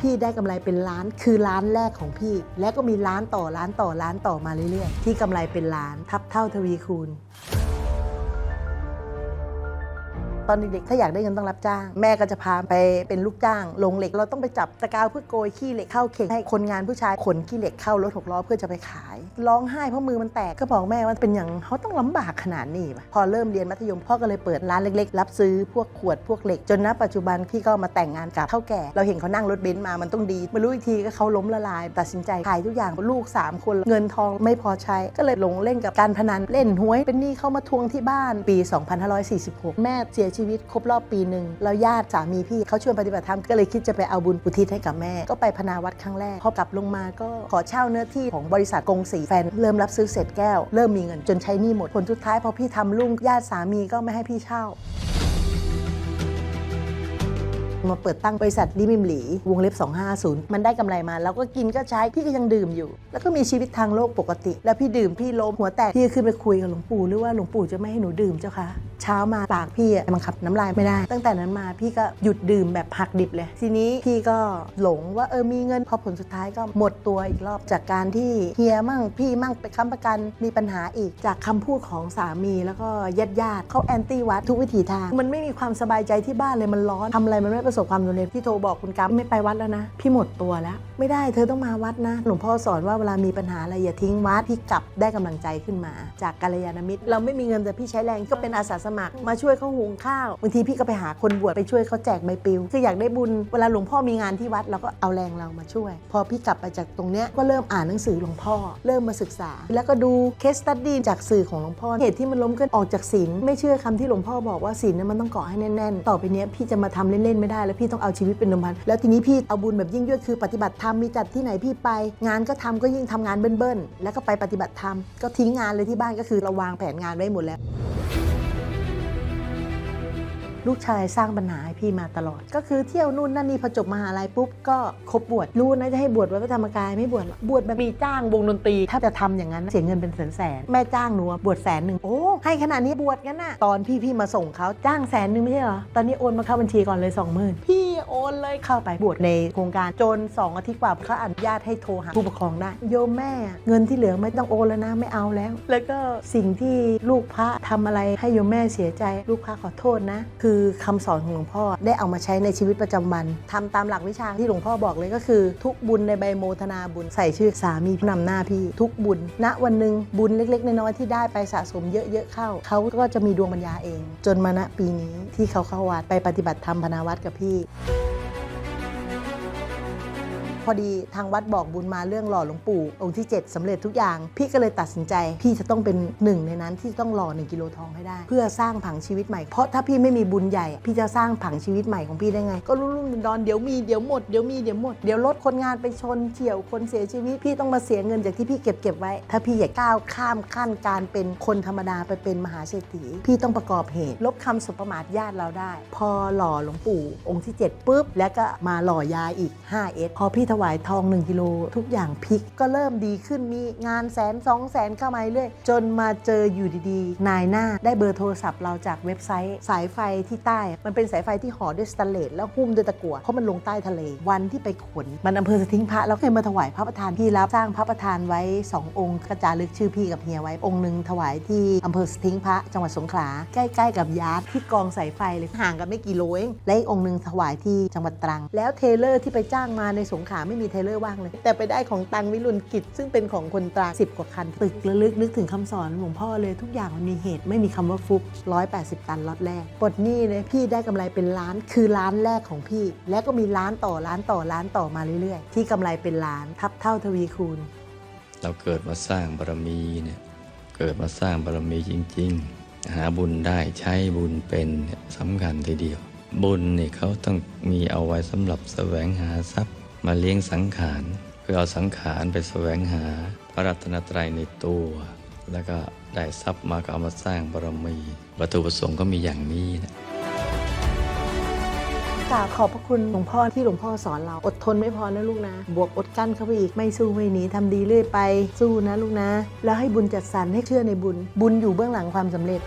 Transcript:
พี่ได้กำไรเป็นล้านคือล้านแรกของพี่ แล้วก็มีล้านต่อล้านต่อล้านต่อมาเรื่อยๆ ที่กำไรเป็นล้านทับเท่าทวีคูณ ตอนเด็กๆถ้าอยากได้เงินต้องรับจ้าง แม่ก็จะพาไปเป็นลูกจ้างลงเหล็กเราต้องไปจับตะกาวเพื่อโกยขี้เหล็กเข้าเข่งให้คนงานผู้ชายขนขี้เหล็กเข้ารถหกล้อเพื่อจะไปขาย ร้องไห้เพราะมือมันแตกก็บอกแม่ว่าเป็นอย่างเขาต้องลำบากขนาดนี้ปะพอเริ่มเรียนมัธยมพ่อก็เลยเปิดร้านเล็กๆ รับซื้อพวกขวดพวกเหล็กจนณปัจจุบันพี่ก็มาแต่งงานกับเท่าแก่ เราเห็นเขานั่งรถเบนซ์มามันต้องดีมารู้อีกทีก็เขาล้มละลาย ตัดสินใจขายทุกอย่างลูกสามคนเงินทองไม่พอใช้ก็เลยหลงเล่นกับการพนันเล่นหวยเป็นหนี้เข้ามาทวงที่บ้านปี 2546 แม่เสียชีีวิตครบรอบปีหนึ่งแล้วญาติสามีพี่เขาชวนปฏิบัติธรรมก็เลยคิดจะไปเอาบุญอุทิศให้กับแม่ ก็ไปพนาวัดครั้งแรกพอกลับลงมาก็ขอเช่าเนื้อที่ของบริษัทกงสีแฟน เริ่มรับซื้อเศษแก้ว เริ่มมีเงินจนใช้หนี้หมดผลสุดท้ายพอพี่ทำรุ่งญาติสามีก็ไม่ให้พี่เช่ามาเปิดตั้งบริษัทลิมิมหลี วงเล็บ 250 มันได้กำไรมา แล้วก็กินก็ใช้ พี่ก็ยังดื่มอยู่ แล้วก็มีชีวิตทางโลกปกติ แล้วพี่ดื่มพี่ล้มหัวแตกพี่ขึ้นไปคุยกับหลวงปู่หรือว่าหลวงปู่จะไม่ให้หนูดื่มเจ้าคะ เช้ามาปากพี่อะบังคับน้ำลายไม่ได้ ตั้งแต่นั้นมาพี่ก็หยุดดื่มแบบหักดิบเลย ทีนี้พี่ก็หลงว่าเออมีเงินพอผลสุดท้ายก็หมดตัวอีกรอบจากการที่เฮียมั่งพี่มั่งไปค้ำประกันมีปัญหาอีกจากคำพูดของสามีแล้วก็ญาติญาติเขาแอนตี้วัดทุกวิถีทาง มันไม่มีความสบายใจที่บ้านเลยมันร้อนทำอะไรมันไม่ประสบความสำเร็จพี่โทรบอกคุณกั๊บไม่ไปวัดแล้วนะ พี่หมดตัวแล้ว ไม่ได้เธอต้องมาวัดนะหลวงพ่อสอนว่าเวลามีปัญหาอะไรอย่าทิ้งวัดพี่กลับได้กำลังใจขึ้นมา จากกัลยาณมิตร เราไม่มีเงินแต่พี่ใช้แรงก็เป็นอาสาสมัคร มาช่วยเขาหุงข้าวบางทีพี่ก็ไปหาคนบวชไปช่วยเขาแจกใบปลิวคืออยากได้บุญเวลาหลวงพ่อมีงานที่วัดเราก็เอาแรงเรามาช่วย พอพี่กลับไปจากตรงเนี้ยก็เริ่มอ่านหนังสือหลวงพ่อ เริ่มมาศึกษา แล้วก็ดูเคสตัดดี้จากสื่อของหลวงพ่อเหตุที่มันล้มกันออกจากศีลไม่เชื่อคำที่หลวงพ่อบอกว่าศีลเนี่ยมันต้องเกาะให้แน่นๆ ต่อไปเนี้ยพี่จะมาทำเล่นๆไม่ได้แล้วพี่ต้องเอาชีวิตเป็นเดิมพันแล้วทีนี้พี่เอาบุญแบบยิ่งยวดคือปฏิบัติธรรมมีจัดที่ไหนพี่ไป งานก็ทำก็ยิ่งทำงานเบิ้ลๆแล้วก็ไปปฏิบัติธรรมก็ทิ้งงานเลยที่บ้านก็คือเราวางแผนงานไว้หมดแล้ว ลูกชายสร้างปัญหาให้พี่มาตลอด ก็คือเที่ยวนู่นนั่นนี่พอจบมหาลัยปุ๊บก็ครบบวชรู้นะจะให้บวชวัดพระธรรมกายไม่บวชบวชแบบมีจ้างวงดนตรี ถ้าจะทำอย่างนั้นเสียเงินเป็นแสนแสนแม่จ้างหนูบวชแสนหนึ่งโอ้ให้ขนาดนี้บวชกันน่ะตอนพี่พี่มาส่งเขาจ้างแสนหนึ่งไม่ใช่เหรอตอนนี้โอนมาเข้าบัญชีก่อนเลยสองหมื่นพี่โอนเลยเข้าไปบวชในโครงการจนสองอาทิตย์กว่าเขาอนุญาตให้โทรหาผู้ปกครองได้โยมแม่เงินที่เหลือไม่ต้องโอนแล้วนะไม่เอาแล้ว แล้วก็สิ่งที่ลูกพระทำอะไรให้โยมแม่เสียใจ ลูกพระขอโทษนะ คือคำสอนของหลวงพ่อได้เอามาใช้ในชีวิตประจำวันทำตามหลักวิชาที่หลวงพ่อบอกเลยก็คือ ทุกบุญในใบโมทนาบุญใส่ชื่อสามีผู้นำหน้าพี่ ทุกบุญ ณวันหนึ่งบุญเล็กๆน้อยๆที่ได้ไปสะสมเยอะๆเข้า เขาก็จะมีดวงปัญญาเอง จนมาณปีนี้ที่เขาเข้าวัดไปปฏิบัติธรรมพนาวัดกับพี่ พอดีทางวัดบอกบุญมาเรื่องหล่อหลวงปู่องค์ที่ 7สำเร็จทุกอย่าง พี่ก็เลยตัดสินใจ พี่จะต้องเป็นหนึ่งในนั้นที่ต้องหล่อ1กิโลทองให้ได้ เพื่อสร้างผังชีวิตใหม่เพราะถ้าพี่ไม่มีบุญใหญ่ พี่จะสร้างผังชีวิตใหม่ของพี่ได้ไง ก็รุ่นๆดอนเดี๋ยวมีเดี๋ยวหมดเดี๋ยวมีเดี๋ยวหมดเดี๋ยวรถคนงานไปชนเฉี่ยวคนเสียชีวิต พี่ต้องมาเสียเงินจากที่พี่เก็บเก็บไว้ ถ้าพี่อยากก้าวข้ามขั้นการเป็นคนธรรมดาไปเป็นมหาเศรษฐีพี่ต้องประกอบเหตุ ลบคำสบประมาทญาติเราได้ พอหล่อหลวงปู่องค์ที่ 7ปุ๊บแล้วก็มาหล่อยาอีก5เอสพอพี่ถวายทอง1กิโลทุกอย่างพลิกก็เริ่มดีขึ้นมีงานแสนสองแสนเข้ามาเรื่อยจนมาเจออยู่ดีๆ นายหน้าได้เบอร์โทรศัพท์เราจากเว็บไซต์ สายไฟที่ใต้ มันเป็นสายไฟที่ห่อด้วยสแตนเลสแล้วหุ้มด้วยตะกั่วเพราะมันลงใต้ทะเลวันที่ไปขนมันอำเภอสะทิ้งพระแล้วเคยมาถวายพระประธานพี่รับสร้างพระประธานไว้ 2 องค์กระจารึกชื่อพี่กับเฮียไว้องค์หนึ่งถวายที่อำเภอสะทิ้งพระจังหวัดสงขลาใกล้ ๆ กับยาร์ดที่กองสายไฟเลยห่างกันไม่กี่โลเองและอีกองค์หนึ่งถวายที่จังหวัดตรัง แล้วเทเลอร์ที่ไปจ้างมาในสงขลาไม่มีเทเลอร์ว่างเลย แต่ไปได้ของตังวิรุณกิจ ซึ่งเป็นของคนตราสิบกว่าคัน ตึกระลึกนึกถึงคำสอนหลวงพ่อเลยทุกอย่างมันมีเหตุไม่มีคำว่าฟุก180 ตันล็อตแรกปลดหนี้เลยพี่ได้กำไรเป็นล้านคือล้านแรกของพี่ แล้วก็มีล้านต่อล้านต่อล้านต่อมาเรื่อยๆ ที่กำไรเป็นล้านทับเท่าทวีคูณ เราเกิดมาสร้างบารมีเนี่ยเกิดมาสร้างบารมีจริง ๆ หาบุญได้ใช้บุญเป็นสำคัญทีเดียวบุญเนี่ยเขาต้องมีเอาไว้สำหรับแสวงหาทรัพย์ มาเลี้ยงสังขารเพื่อเอาสังขารไปแสวงหาพระรัตนตรัยในตัว แล้วก็ได้ทรัพย์มาก็เอามาสร้างบารมีวัตถุประสงค์ก็มีอย่างนี้นะกราบขอบพระคุณหลวงพ่อที่หลวงพ่อสอนเราอดทนไม่พอนะลูกนะ บวกอดกั้นเข้าไปอีกไม่สู้ไม่หนีทำดีเรื่อยไปสู้นะลูกนะ แล้วให้บุญจัดสรรให้เชื่อในบุญ บุญอยู่เบื้องหลังความสำเร็จ